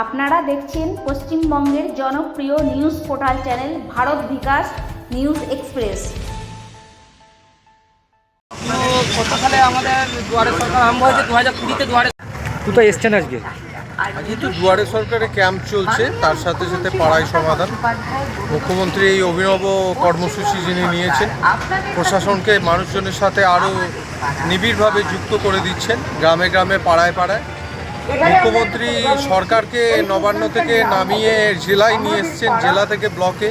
আপনারা দেখছেন পশ্চিমবঙ্গের জনপ্রিয় news portal channel Bharat Bikash news express. তো গতকালে আমাদের দুয়ারে সরকার আরম্ভ হয়েছে দু হাজার কুড়িতে দুয়ারে কোথায় এসছেন আজকে? যেহেতু দুয়ারে সরকারে ক্যাম্প চলছে তার সাথে সাথে পাড়ায় সমাধান। মুখ্যমন্ত্রী এই অভিনব কর্মসূচি যিনি নিয়েছেন প্রশাসনকে মানুষজনের সাথে আরও নিবিড়ভাবে যুক্ত করে দিচ্ছেন গ্রামে গ্রামে পাড়ায় পাড়ায়। মুখ্যমন্ত্রী সরকারকে নবান্ন থেকে নামিয়ে জেলায় নিয়ে এসছেন জেলা থেকে ব্লকে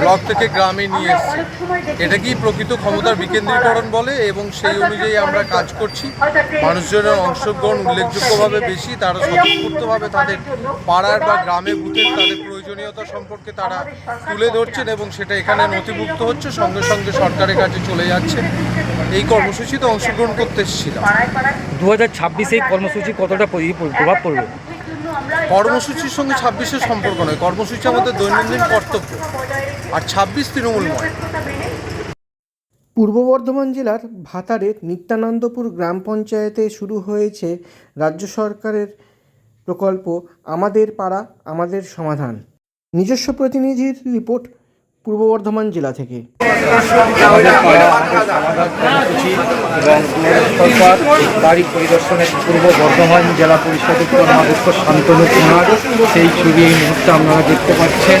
ব্লক থেকে গ্রামে নিয়ে এসছেন। এটা কি প্রকৃত ক্ষমতার বিকেন্দ্রীকরণ বলে এবং সেই অনুযায়ী আমরা কাজ করছি? মানুষজনের অংশগ্রহণ উল্লেখযোগ্যভাবে বেশি তারা স্বতঃস্ফূর্তভাবে তাদের পাড়ার বা গ্রামে বুথের তাদের প্রয়োজনীয়তা সম্পর্কে তারা তুলে ধরছেন এবং সেটা এখানে নথিভুক্ত হচ্ছে সঙ্গে সঙ্গে সরকারের কাছে চলে যাচ্ছে। এই কর্মসূচিতে অংশগ্রহণ করতে এসেছিলাম। দু হাজার ছাব্বিশে এই কর্মসূচি কতটা পরি- প্রভাব পড়বে। কর্মসূচির সঙ্গে ছাব্বিশের সম্পর্ক নয় কর্মসূচি আমাদের দৈনন্দিন কর্তব্য। আর ছাব্বিশ তৃণমূলময়। পূর্ব বর্ধমান জেলার ভাতারের নিত্যানন্দপুর গ্রাম পঞ্চায়েতে শুরু হয়েছে রাজ্য সরকারের প্রকল্প আমাদের পাড়া আমাদের সমাধান। নিজস্ব প্রতিনিধির রিপোর্ট পূর্ব বর্ধমান জেলা থেকে। বাড়ি পরিদর্শনের পূর্ব বর্ধমান জেলা পরিষদের কর্মাধ্যক্ষ শান্তনু কুমার সেই ছবি এই মুহূর্তে আপনারা দেখতে পাচ্ছেন।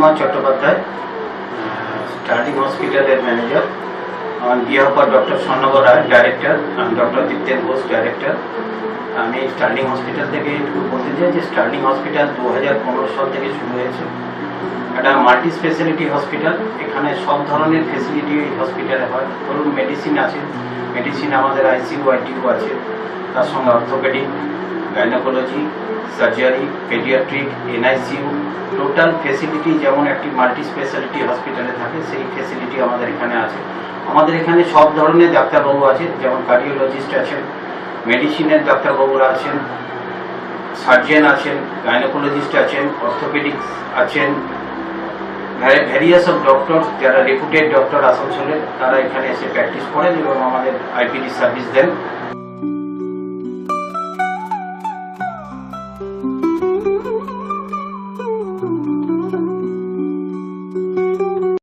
ডক্টর চট্টোপাধ্যায় স্টার্টিং হসপিটালের manager behalf of doctor Swarnab Roy director doctor Dipten Ghosh director আমি স্টার্লিং হসপিটাল থেকে একটু বলতে চাই যে স্টার্লিং হসপিটাল দু হাজার পনেরো সাল থেকে শুরু হয়েছে। একটা মাল্টি স্পেশালিটি হসপিটাল এখানে সব ধরনের ফেসিলিটি এই হসপিটালে হয়। ধরুন মেডিসিন আছে মেডিসিন আমাদের আইসিইউ আইটিউ আছে, তার সঙ্গে orthopaedic gynaecology surgery, paediatric NICU total facility যেমন একটি মাল্টি স্পেশালিটি হসপিটালে থাকে, সেই ফেসিলিটি আমাদের এখানে আছে। আমাদের এখানে সব ধরনের ডাক্তারবাবু আছে যেমন কার্ডিওলজিস্ট আছেন, মেডিসিনের ডাক্তারবাবুরা আছেন, সার্জেন আছেন, গাইনোকোলজিস্ট আছেন, অর্থোপেডিক্স আছেন ভ্যারিয়াস অফ ডক্টর, যারা রেপুটেড ডক্টর আসানসোলের তারা এখানে এসে প্র্যাকটিস করেন এবং আমাদের আইপিডি সার্ভিস দেন।